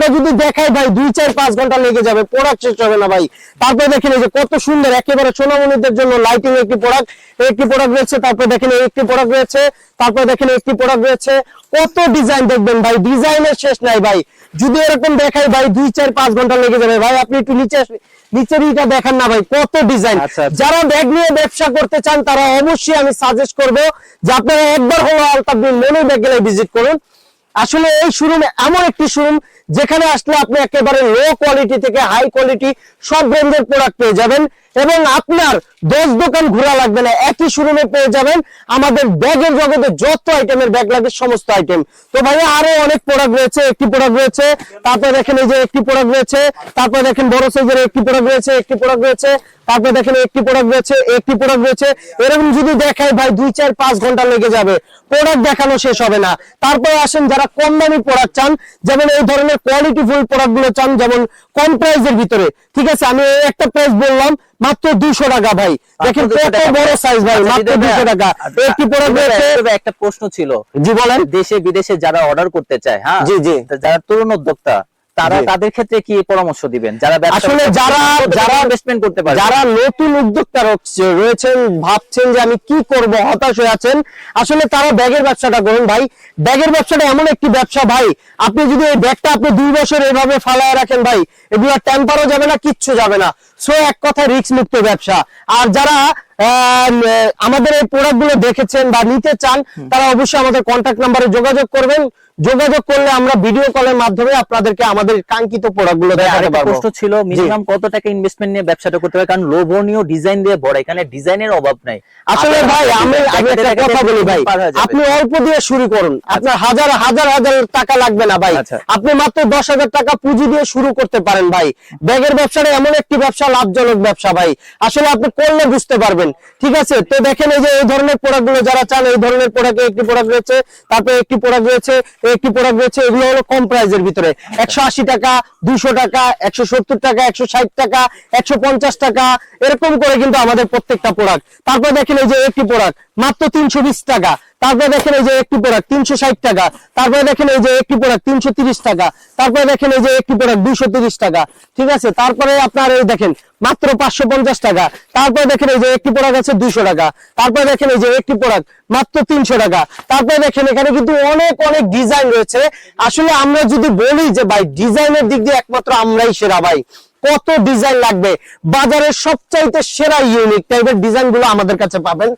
আমরা যদি দেখাই ভাই দুই চার পাঁচ ঘণ্টা লেগে যাবে প্রোডাক্ট শেষ হবে না ভাই তারপরে দেখেন এই যে কত সুন্দর একেবারে সোনামণিদের জন্য লাইটিং একটি প্রোডাক্ট একটি প্রোডাক্ট রয়েছে তারপরে দেখেন একটি প্রোডাক্ট রয়েছে তারপরে দেখেন একটি প্রোডাক্ট রয়েছে কত ডিজাইন দেখবেন ভাই ডিজাইনের শেষ নাই ভাই যদি এরকম দেখাই ভাই দুই চার পাঁচ ঘণ্টা লেগে যাবে ভাই আপনি একটু নিচে। নিচের ইটা দেখেন না ভাই কত ডিজাইন আচ্ছা, আচ্ছা। যারা ব্যাগ নিয়ে ব্যবসা করতে চান তারা অবশ্যই আমি সাজেস্ট করব যে আপনারা একবার হলো আলতাব্দুল মনে ব্যাগ গেলে ভিজিট করুন আসলে এই শোরুম এমন একটি শোরুম যেখানে আসলে আপনি একেবারে লো কোয়ালিটি থেকে হাই কোয়ালিটি সব ব্র্যান্ডের প্রোডাক্ট পেয়ে যাবেন এবং আপনার দশ দোকান ঘোরা লাগবে না, একই শোরুমে পেয়ে যাবেন। আমাদের ব্যাগের জগতে যত আইটেমের ব্যাগ লাগে, সমস্ত আইটেম তো ভাইয়া আরও অনেক প্রোডাক্ট রয়েছে, একটি প্রোডাক্ট রয়েছে, তারপরে দেখেন এই যে একটি প্রোডাক্ট রয়েছে, তারপরে দেখেন বড় সাইজের একটি প্রোডাক্ট রয়েছে, একটি প্রোডাক্ট রয়েছে। তারপরে দেখেন একটি প্রোডাক্ট রয়েছে একটি প্রোডাক্ট রয়েছে। এরকম যদি দেখাই ভাই দুই চার পাঁচ ঘণ্টা লেগে যাবে। প্রোডাক্ট দেখানো শেষ হবে না। তারপরে আসেন যারা কম দামি প্রোডাক্ট চান যেমন এই ধরনের কোয়ালিটি ফুল প্রোডাক্টগুলো চান যেমন কম প্রাইসের ভিতরে। ঠিক আছে আমি একটা প্রাইস বললাম মাত্র দুশো টাকা ভাই। দেখেন মাত্র 200 কত বড় সাইজ ভাই আচ্ছা, মাত্র দুশো টাকা। আচ্ছা, একটি প্রোডাক্ট রয়েছে একটা প্রশ্ন ছিল। জি বলেন। দেশে বিদেশে যারা অর্ডার করতে চায় হ্যাঁ? জি, জি। যারা তরুণ উদ্যোক্তা তারা তাদের ক্ষেত্রে কি পরামর্শ দিবেন? যারা আসলে যারা- যারা ইনভেস্টমেন্ট করতে পারে যারা নতুন উদ্যোক্তা রয়েছে- রয়েছেন ভাবছেন যে আমি কি করব হতাশ হয়ে আছেন আসলে তারা ব্যাগের ব্যবসাটা করুন ভাই। ব্যাগের ব্যবসাটা এমন একটি ব্যবসা ভাই আপনি যদি এই ব্যাগটা আপনি দুই বছর এভাবে ফালায় রাখেন ভাই এগুলো টেম্পারও যাবে না কিচ্ছু যাবে না। সো এক কথা রিস্ক মুক্ত ব্যবসা। আর যারা আমাদের এই প্রোডাক্ট দেখেছেন বা নিতে চান তারা অবশ্যই আমাদের কন্ট্যাক্ট নাম্বারে যোগাযোগ করবেন। যোগাযোগ করলে আমরা ভিডিও কলের মাধ্যমে আপনাদেরকে আমাদের কাঙ্ক্ষিত প্রোডাক্টগুলো দেখাতে পারব। প্রশ্ন ছিল মিনিমাম কত টাকা ইনভেস্টমেন্ট নিয়ে ব্যবসাটা করতে হবে? কারণ লোভনীয় ডিজাইন দিয়ে বড় এখানে ডিজাইনের অভাব নাই। আসলে ভাই আমি আমি একটা কথা বলি ভাই। আপনি অল্প দিয়ে শুরু করুন। আপনার হাজার হাজার হাজার টাকা লাগবে না ভাই। আচ্ছা। আপনি মাত্র দশ হাজার টাকা পুঁজি দিয়ে শুরু করতে পারেন ভাই। ব্যাগের ব্যবসাটা এমন একটি ব্যবসা লাভজনক ব্যবসা ভাই। আসলে আপনি করলে বুঝতে পারবেন। ঠিক আছে? তো দেখেন এই যে এই ধরনের প্রোডাক্টগুলো যারা চান, এই ধরনের প্রোডাক্ট একটি প্রোডাক্ট রয়েছে, তারপরে একটি প্রোডাক্ট রয়েছে, একটি প্রোডাক্ট রয়েছে, এগুলো হলো কম প্রাইজের ভিতরে। একশো আশি টাকা, দুশো টাকা, একশো সত্তর টাকা, একশো ষাট টাকা, একশো পঞ্চাশ টাকা, এরকম করে কিন্তু আমাদের প্রত্যেকটা প্রোডাক্ট তারপর দেখেন এই যে একটি প্রোডাক্ট মাত্র তিনশো বিশ টাকা। তারপরে দেখেন এই যে একটি প্রোডাক্ট তিনশো ষাট টাকা। তারপরে দেখেন এই যে একটি প্রোডাক্ট তিনশো তিরিশ টাকা। তারপরে দেখেন এই যে একটি প্রোডাক্ট দুশো তিরিশ টাকা। ঠিক আছে? তারপরে আপনার এই দেখেন, মাত্র পাঁচশো পঞ্চাশ টাকা। তারপরে দেখেন এই যে একটি প্রোডাক্ট আছে দুশো টাকা। তারপরে দেখেন এই যে একটি প্রোডাক্ট মাত্র তিনশো টাকা। তারপরে দেখেন এখানে কিন্তু অনেক অনেক ডিজাইন রয়েছে। আসলে আমরা যদি বলি যে ভাই ডিজাইনের দিক দিয়ে একমাত্র আমরাই সেরা ভাই। কত ডিজাইন লাগবে? বাজারের সবচাইতে সেরা ইউনিক টাইপের ডিজাইনগুলো আমাদের কাছে পাবেন।